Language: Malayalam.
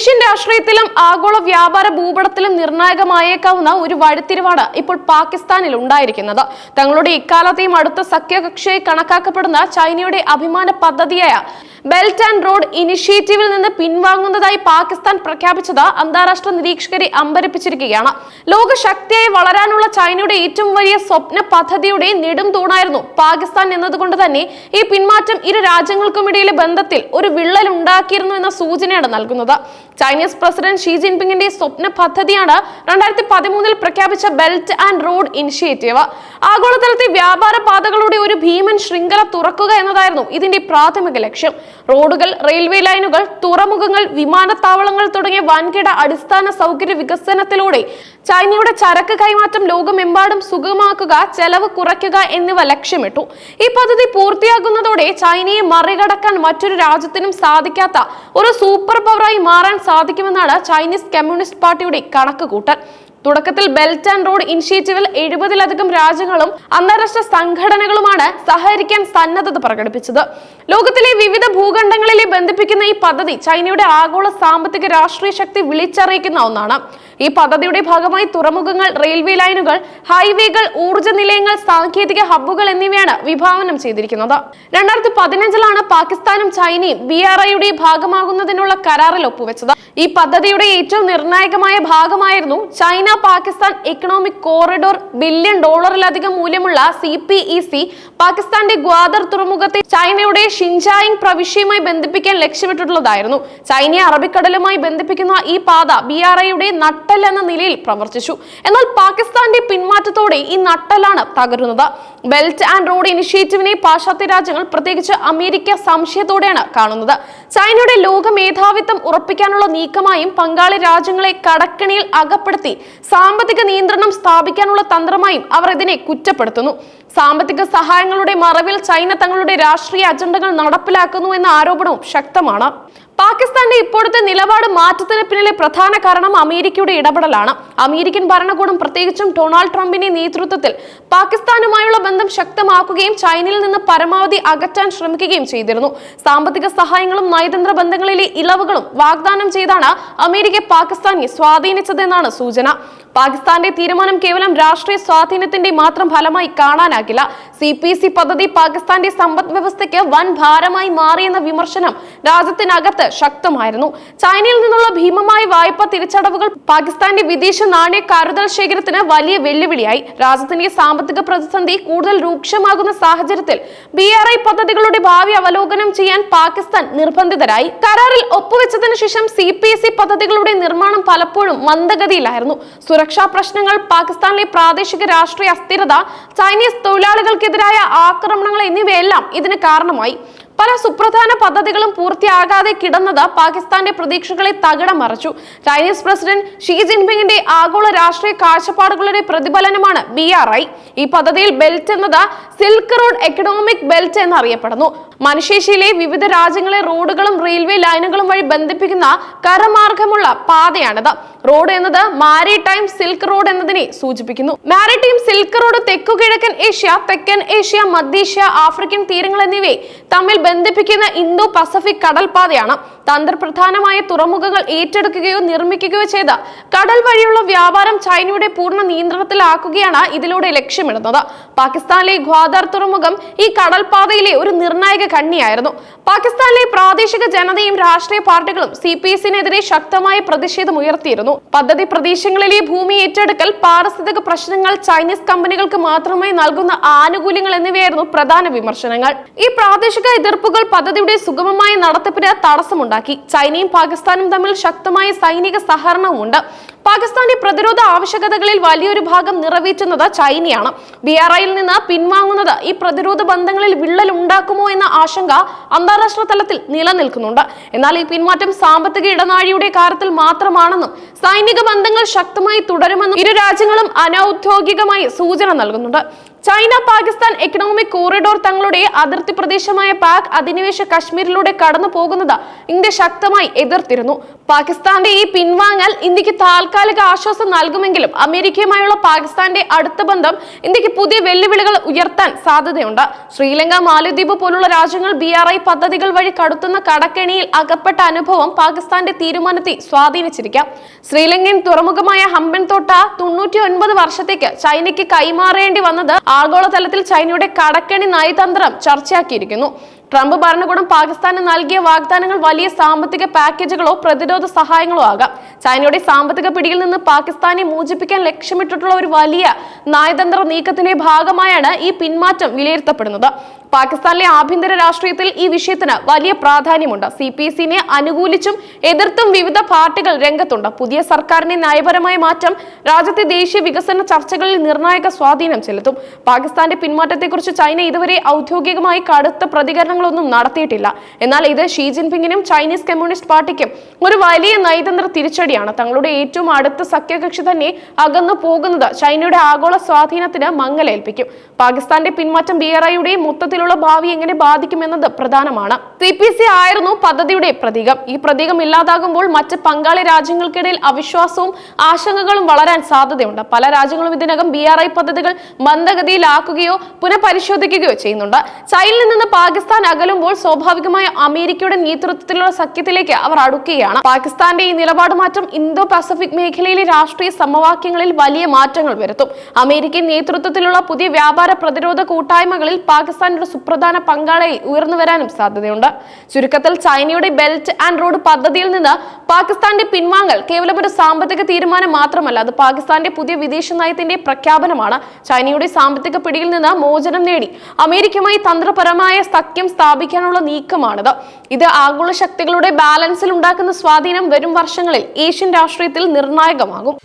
ഏഷ്യൻ രാഷ്ട്രീയത്തിലും ആഗോള വ്യാപാര ഭൂപടത്തിലും നിർണായകമായേക്കാവുന്ന ഒരു വഴിത്തിരിവാണ് ഇപ്പോൾ പാകിസ്ഥാനിൽ ഉണ്ടായിരിക്കുന്നത്. തങ്ങളുടെ ഇക്കാലത്തെയും അടുത്ത സഖ്യകക്ഷിയായി കണക്കാക്കപ്പെടുന്ന ചൈനയുടെ അഭിമാന പദ്ധതിയായ ബെൽറ്റ് ആൻഡ് റോഡ് ഇനിഷ്യേറ്റീവിൽ നിന്ന് പിൻവാങ്ങുന്നതായി പാകിസ്ഥാൻ പ്രഖ്യാപിച്ചത് അന്താരാഷ്ട്ര നിരീക്ഷകരെ അമ്പരപ്പിച്ചിരിക്കുകയാണ്. ലോക ശക്തിയായി വളരാനുള്ള ചൈനയുടെ ഏറ്റവും വലിയ സ്വപ്ന പദ്ധതിയുടെ നെടും തൂണായിരുന്നു പാകിസ്ഥാൻ എന്നതുകൊണ്ട് തന്നെ ഈ പിന്മാറ്റം ഇരു രാജ്യങ്ങൾക്കുമിടയിലെ ബന്ധത്തിൽ ഒരു വിള്ളൽ ഉണ്ടാക്കിയിരുന്നു എന്ന സൂചനയാണ് നൽകുന്നത്. ചൈനീസ് പ്രസിഡന്റ് ഷീ ജിൻപിങ്ങിന്റെ സ്വപ്ന പദ്ധതിയാണ് രണ്ടായിരത്തി പതിമൂന്നിൽ പ്രഖ്യാപിച്ച ബെൽറ്റ് ആൻഡ് റോഡ് ഇനിഷ്യേറ്റീവ്. ആഗോളതലത്തിൽ വ്യാപാര പാതകളുടെ ഒരു ഭീമൻ ശൃംഖല തുറക്കുക എന്നതായിരുന്നു ഇതിന്റെ പ്രാഥമിക ലക്ഷ്യം. റോഡുകൾ റെയിൽവേ ലൈനുകൾ തുറമുഖങ്ങൾ വിമാനത്താവളങ്ങൾ തുടങ്ങിയ വൻകിട അടിസ്ഥാന സൗകര്യ വികസനത്തിലൂടെ ചൈനയുടെ ചരക്ക് കൈമാറ്റം ലോകമെമ്പാടും സുഗമമാക്കുക ചെലവ് കുറയ്ക്കുക എന്നിവ ലക്ഷ്യമിട്ടു. ഈ പദ്ധതി പൂർത്തിയാകുന്നതോടെ ചൈനയെ മറികടക്കാൻ മറ്റൊരു രാജ്യത്തിനും സാധിക്കാത്ത ഒരു സൂപ്പർ പവറായി മാറാൻ സാധിക്കുമെന്നാണ് ചൈനീസ് കമ്മ്യൂണിസ്റ്റ് പാർട്ടിയുടെ കണക്കുകൂട്ടൽ. തുടക്കത്തിൽ ബെൽറ്റ് ആൻഡ് റോഡ് ഇനിഷ്യേറ്റീവിൽ എഴുപതിലധികം രാജ്യങ്ങളും അന്താരാഷ്ട്ര സംഘടനകളുമാണ് സഹകരിക്കാൻ സന്നദ്ധത പ്രകടിപ്പിച്ചത്. ലോകത്തിലെ വിവിധ ഭൂഖണ്ഡങ്ങളിലെ ബന്ധിപ്പിക്കുന്ന ഈ പദ്ധതി ചൈനയുടെ ആഗോള സാമ്പത്തിക രാഷ്ട്രീയ ശക്തി വിളിച്ചറിയിക്കുന്ന ഒന്നാണ്. ഈ പദ്ധതിയുടെ ഭാഗമായി തുറമുഖങ്ങൾ റെയിൽവേ ലൈനുകൾ ഹൈവേകൾ ഊർജ നിലയങ്ങൾ സാങ്കേതിക ഹബ്ബുകൾ എന്നിവയാണ് വിഭാവനം ചെയ്തിരിക്കുന്നത്. രണ്ടായിരത്തി പതിനഞ്ചിലാണ് പാകിസ്ഥാനും ചൈനയും ബി ആർ ഐയുടെ ഭാഗമാകുന്നതിനുള്ള കരാറിൽ ഒപ്പുവെച്ചത്. ഈ പദ്ധതിയുടെ ഏറ്റവും നിർണായകമായ ഭാഗമായിരുന്നു China Pakistan economic corridor billion ഡോളറിലധികം മൂല്യമുള്ള സി പി ഇ സി പാകിസ്ഥാന്റെ ഗ്വാദർ തുറമുഖത്തെ ചൈനയുടെ ഷിൻജായിങ് പ്രവിശ്യയുമായി ബന്ധിപ്പിക്കാൻ ലക്ഷ്യമിട്ടിട്ടുള്ളതായിരുന്നു. ചൈനയെ അറബിക്കടലുമായി ബന്ധിപ്പിക്കുന്ന ഈ പാത ബി ആർ ഐയുടെ നട്ടൽ എന്ന നിലയിൽ പ്രവർത്തിച്ചു. എന്നാൽ പാകിസ്ഥാന്റെ പിന്മാറ്റത്തോടെ ഈ നട്ടലാണ് തകരുന്നത്. ബെൽറ്റ് ആൻഡ് റോഡ് ഇനിഷ്യേറ്റീവിനെ പാശ്ചാത്യ രാജ്യങ്ങൾ പ്രത്യേകിച്ച് അമേരിക്ക സംശയത്തോടെയാണ് കാണുന്നത്. ചൈനയുടെ ലോക മേധാവിത്വം ഉറപ്പിക്കാനുള്ള നീക്കമായും പങ്കാളി രാജ്യങ്ങളെ കടക്കണിയിൽ അകപ്പെടുത്തി സാമ്പത്തിക നിയന്ത്രണം സ്ഥാപിക്കാനുള്ള തന്ത്രമായും അവർ ഇതിനെ കുറ്റപ്പെടുത്തുന്നു. സാമ്പത്തിക സഹായങ്ങളുടെ മറവിൽ ചൈന തങ്ങളുടെ രാഷ്ട്രീയ അജണ്ടകൾ നടപ്പിലാക്കുന്നു എന്ന ആരോപണവും ശക്തമാണ്. പാകിസ്ഥാന്റെ ഇപ്പോഴത്തെ നിലപാട് മാറ്റത്തിന് പിന്നിലെ പ്രധാന കാരണം അമേരിക്കയുടെ ഇടപെടലാണ്. അമേരിക്കൻ ഭരണകൂടം പ്രത്യേകിച്ചും ഡൊണാൾഡ് ട്രംപിന്റെ നേതൃത്വത്തിൽ പാകിസ്ഥാനുമായുള്ള ബന്ധം ശക്തമാക്കുകയും ചൈനയിൽ നിന്ന് പരമാവധി അകറ്റാൻ ശ്രമിക്കുകയും ചെയ്തിരുന്നു. സാമ്പത്തിക സഹായങ്ങളും നയതന്ത്ര ബന്ധങ്ങളിലെ ഇളവുകളും വാഗ്ദാനം ചെയ്താണ് അമേരിക്ക പാകിസ്ഥാനെ സ്വാധീനിച്ചതെന്നാണ് സൂചന. പാകിസ്ഥാന്റെ തീരുമാനം കേവലം രാഷ്ട്രീയ സ്വാധീനത്തിന്റെ മാത്രം ഫലമായി കാണാനാകില്ല സി പി സി പദ്ധതി പാകിസ്ഥാന്റെ സമ്പദ് വ്യവസ്ഥയ്ക്ക് വൻ ഭാരമായി മാറിയെന്ന വിമർശനം രാജ്യത്തിനകത്ത് ശക്തമായിരുന്നു. ചൈനയിൽ നിന്നുള്ള ഭീമമായ വായ്പ തിരിച്ചടവുകൾ പാകിസ്ഥാന്റെ വിദേശ നാണയ കരുതൽ ശേഖരത്തിന് വലിയ വെല്ലുവിളിയായി. രാജ്യത്തിന്റെ സാമ്പത്തിക പ്രതിസന്ധി കൂടുതൽ രൂക്ഷമാകുന്ന സാഹചര്യത്തിൽ ബി ആർ ഐ പദ്ധതികളുടെ ഭാവി അവലോകനം ചെയ്യാൻ പാകിസ്ഥാൻ നിർബന്ധിതരായി. കരാറിൽ ഒപ്പുവെച്ചതിനു ശേഷം സി പി എസ് ഇ പദ്ധതികളുടെ നിർമ്മാണം പലപ്പോഴും മന്ദഗതിയിലായിരുന്നു. സുരക്ഷാ പ്രശ്നങ്ങൾ പാകിസ്ഥാനിലെ പ്രാദേശിക രാഷ്ട്രീയ അസ്ഥിരത ചൈനീസ് തൊഴിലാളികൾക്കെതിരായ ആക്രമണങ്ങൾ എന്നിവയെല്ലാം ഇതിന് കാരണമായി. പല സുപ്രധാന പദ്ധതികളും പൂർത്തിയാകാതെ കിടന്നത് പാകിസ്ഥാന്റെ പ്രതീക്ഷകളെ തകിടം മറിച്ചു. ചൈനീസ് പ്രസിഡന്റ് ഷീ ജിൻപിങ്ങിന്റെ ആഗോള രാഷ്ട്രീയ കാഴ്ചപ്പാടുകളുടെ പ്രതിഫലനമാണ് ബി ആർ ഐ. ഈ പദ്ധതിയിൽ ബെൽറ്റ് എന്നത് സിൽക്ക് റോഡ് എക്കണോമിക് ബെൽറ്റ് എന്നറിയപ്പെടുന്നു. മനുഷ്യേഷ്യയിലെ വിവിധ രാജ്യങ്ങളെ റോഡുകളും റെയിൽവേ ലൈനുകളും വഴി ബന്ധിപ്പിക്കുന്ന കരമാർഗമുള്ള പാതയാണിത്. റോഡ് എന്നത് മാരിടൈം സിൽക്ക് റോഡ് എന്നതിനെ സൂചിപ്പിക്കുന്നു. മാരിടൈം സിൽക്ക് റോഡ് തെക്കു കിഴക്കൻ ഏഷ്യ തെക്കൻ ഏഷ്യ മധ്യേഷ്യ ആഫ്രിക്കൻ തീരങ്ങൾ എന്നിവയെ തമ്മിൽ ബന്ധിപ്പിക്കുന്ന ഇന്തോ പസഫിക് കടൽപാതയാണ് തന്ത്രപ്രധാനമായ തുറമുഖങ്ങൾ ഏറ്റെടുക്കുകയോ നിർമ്മിക്കുകയോ ചെയ്ത കടൽ വഴിയുള്ള വ്യാപാരം ചൈനയുടെ പൂർണ നിയന്ത്രണത്തിലാക്കുകയാണ് ഇതിലൂടെ ലക്ഷ്യമിടുന്നത്. പാകിസ്ഥാനിലെ ഗ്വാദാർ തുറമുഖം ഈ കടൽപാതയിലെ ഒരു നിർണായക കണ്ണിയായിരുന്നു. പാകിസ്ഥാനിലെ പ്രാദേശിക ജനതയും രാഷ്ട്രീയ പാർട്ടികളും സി പി എസിനെതിരെ ശക്തമായ പ്രതിഷേധം ഉയർത്തിയിരുന്നു. പദ്ധതി പ്രദേശങ്ങളിലെ ഭൂമി ഏറ്റെടുക്കൽ പാരിസ്ഥിതിക പ്രശ്നങ്ങൾ ചൈനീസ് കമ്പനികൾക്ക് മാത്രമായി നൽകുന്ന ആനുകൂല്യങ്ങൾ എന്നിവയായിരുന്നു പ്രധാന വിമർശനങ്ങൾ. ഈ പ്രാദേശിക എതിർപ്പുകൾ പദ്ധതിയുടെ സുഗമമായ നടത്തിപ്പിന് തടസ്സമുണ്ടാക്കി. ചൈനയും പാകിസ്ഥാനും തമ്മിൽ ശക്തമായ സൈനിക സഹകരണവുമുണ്ട്. പാകിസ്ഥാന്റെ പ്രതിരോധ ആവശ്യകതകളിൽ വലിയൊരു ഭാഗം നിറവേറ്റുന്നത് ചൈനയാണ്. ബി ആർ ഐയിൽ നിന്ന് പിൻവാങ്ങുന്നത് ഈ പ്രതിരോധ ബന്ധങ്ങളിൽ വിള്ളൽ ഉണ്ടാക്കുമോ എന്ന ആശങ്ക അന്താരാഷ്ട്ര തലത്തിൽ നിലനിൽക്കുന്നുണ്ട്. എന്നാൽ ഈ പിന്മാറ്റം സാമ്പത്തിക ഇടനാഴിയുടെ കാര്യത്തിൽ മാത്രമാണെന്നും സൈനിക ബന്ധങ്ങൾ ശക്തമായി തുടരുമെന്നും ഇരു രാജ്യങ്ങളും അനൌദ്യോഗികമായി സൂചന നൽകുന്നുണ്ട്. ചൈന പാകിസ്ഥാൻ എക്കണോമിക് കോറിഡോർ തങ്ങളുടെ അതിർത്തി പ്രദേശമായ പാക് അധിനിവേശ കശ്മീരിലൂടെ കടന്നു പോകുന്നത് ഇന്ത്യ ശക്തമായി എതിർത്തിരുന്നു. പാകിസ്ഥാന്റെ ഈ പിൻവാങ്ങൽ ഇന്ത്യയ്ക്ക് താൽക്കാലിക ആശ്വാസം നൽകുമെങ്കിലും അമേരിക്കയുമായുള്ള പാകിസ്ഥാന്റെ അടുത്ത ബന്ധം ഇന്ത്യയ്ക്ക് പുതിയ വെല്ലുവിളികൾ ഉയർത്താൻ സാധ്യതയുണ്ട്. ശ്രീലങ്ക മാലദ്വീപ് പോലുള്ള രാജ്യങ്ങൾ ബി ആർ ഐ പദ്ധതികൾ വഴി കടത്തുന്ന കടക്കെണിയിൽ അകപ്പെട്ട അനുഭവം പാകിസ്ഥാന്റെ തീരുമാനത്തെ സ്വാധീനിച്ചിരിക്കാം. ശ്രീലങ്കൻ തുറമുഖമായ ഹമ്പൻ തോട്ട തൊണ്ണൂറ്റി ഒൻപത് വർഷത്തേക്ക് ചൈനയ്ക്ക് കൈമാറേണ്ടി വന്നത് ആഗോളതലത്തിൽ ചൈനയുടെ കടക്കണി നയതന്ത്രം ചർച്ചയാക്കിയിരിക്കുന്നു. ട്രംപ് ഭരണകൂടം പാകിസ്ഥാന് നൽകിയ വാഗ്ദാനങ്ങൾ വലിയ സാമ്പത്തിക പാക്കേജുകളോ പ്രതിരോധ സഹായങ്ങളോ ആകാം. ചൈനയുടെ സാമ്പത്തിക പിടിയിൽ നിന്ന് പാകിസ്ഥാനെ മോചിപ്പിക്കാൻ ലക്ഷ്യമിട്ടിട്ടുള്ള ഒരു വലിയ നയതന്ത്ര നീക്കത്തിന്റെ ഭാഗമായാണ് ഈ പിന്മാറ്റം വിലയിരുത്തപ്പെടുന്നത്. പാകിസ്ഥാനിലെ ആഭ്യന്തര രാഷ്ട്രീയത്തിൽ ഈ വിഷയത്തിന് വലിയ പ്രാധാന്യമുണ്ട്. സി പി സിനെ അനുകൂലിച്ചും എതിർത്തും വിവിധ പാർട്ടികൾ രംഗത്തുണ്ട്. പുതിയ സർക്കാരിനെ നയപരമായ മാറ്റം രാജ്യത്തെ ദേശീയ വികസന ചർച്ചകളിൽ നിർണായക സ്വാധീനം ചെലുത്തും. പാകിസ്ഥാന്റെ പിന്മാറ്റത്തെക്കുറിച്ച് ചൈന ഇതുവരെ ഔദ്യോഗികമായി കടുത്ത പ്രതികരണങ്ങളൊന്നും നടത്തിയിട്ടില്ല. എന്നാൽ ഇത് ഷീ ജിൻപിങ്ങിനും ചൈനീസ് കമ്മ്യൂണിസ്റ്റ് പാർട്ടിക്കും ഒരു വലിയ നയതന്ത്ര തിരിച്ചടിയാണ്. തങ്ങളുടെ ഏറ്റവും അടുത്ത സഖ്യകക്ഷി തന്നെ അകന്നു പോകുന്നത് ചൈനയുടെ ആഗോള സ്വാധീനത്തിന് മങ്ങലേൽപ്പിക്കും. പാകിസ്ഥാന്റെ പിന്മാറ്റം ബി ആർ ഐയുടെയും മൊത്തത്തിലുള്ള ഭാവി എങ്ങനെ ബാധിക്കുമെന്നത് പ്രധാനമാണ്. സി പി സി ആയിരുന്നു പദ്ധതിയുടെ പ്രതീകം. ഈ പ്രതീകം ഇല്ലാതാകുമ്പോൾ മറ്റ് പങ്കാളി രാജ്യങ്ങൾക്കിടയിൽ അവിശ്വാസവും ആശങ്കകളും വളരാൻ സാധ്യതയുണ്ട്. പല രാജ്യങ്ങളും ഇതിനകം ബി ആർ ഐ പദ്ധതികൾ മന്ദഗതിയിലാക്കുകയോ പുനഃപരിശോധിക്കുകയോ ചെയ്യുന്നുണ്ട്. ചൈനയിൽ നിന്ന് പാകിസ്ഥാൻ അകലുമ്പോൾ സ്വാഭാവികമായ അമേരിക്കയുടെ നേതൃത്വത്തിലുള്ള സഖ്യത്തിലേക്ക് അവർ അടുക്കുകയാണ്. പാകിസ്ഥാന്റെ ഈ നിലപാട് മാറ്റം ഇന്തോ പസഫിക് മേഖലയിലെ രാഷ്ട്രീയ സമവാക്യങ്ങളിൽ വലിയ മാറ്റങ്ങൾ വരുത്തും. അമേരിക്കൻ നേതൃത്വത്തിലുള്ള പുതിയ വ്യാപാര പ്രതിരോധ കൂട്ടായ്മകളിൽ പാകിസ്ഥാൻ ഒരു സുപ്രധാന പങ്കാളിയായി ഉയർന്നു വരാനും സാധ്യതയുണ്ട്. ചുരുക്കത്തിൽ ചൈനയുടെ ബെൽറ്റ് ആൻഡ് റോഡ് പദ്ധതിയിൽ നിന്ന് പാകിസ്ഥാന്റെ പിൻവാങ്ങൽ കേവലം ഒരു സാമ്പത്തിക തീരുമാനം മാത്രമല്ല അത് പാകിസ്ഥാന്റെ പുതിയ വിദേശ നയത്തിന്റെ പ്രഖ്യാപനമാണ്. ചൈനയുടെ സാമ്പത്തിക പിടിയിൽ നിന്ന് മോചനം നേടി. അമേരിക്കയുമായി തന്ത്രപരമായ സഖ്യം സ്ഥാപിക്കാനുള്ള നീക്കമാണിത്. ഇത് ആഗോള ശക്തികളുടെ ബാലൻസിൽ ഉണ്ടാക്കുന്ന സ്വാധീനം വരും വർഷങ്ങളിൽ ഏഷ്യൻ രാഷ്ട്രീയത്തിൽ നിർണായകമാകും.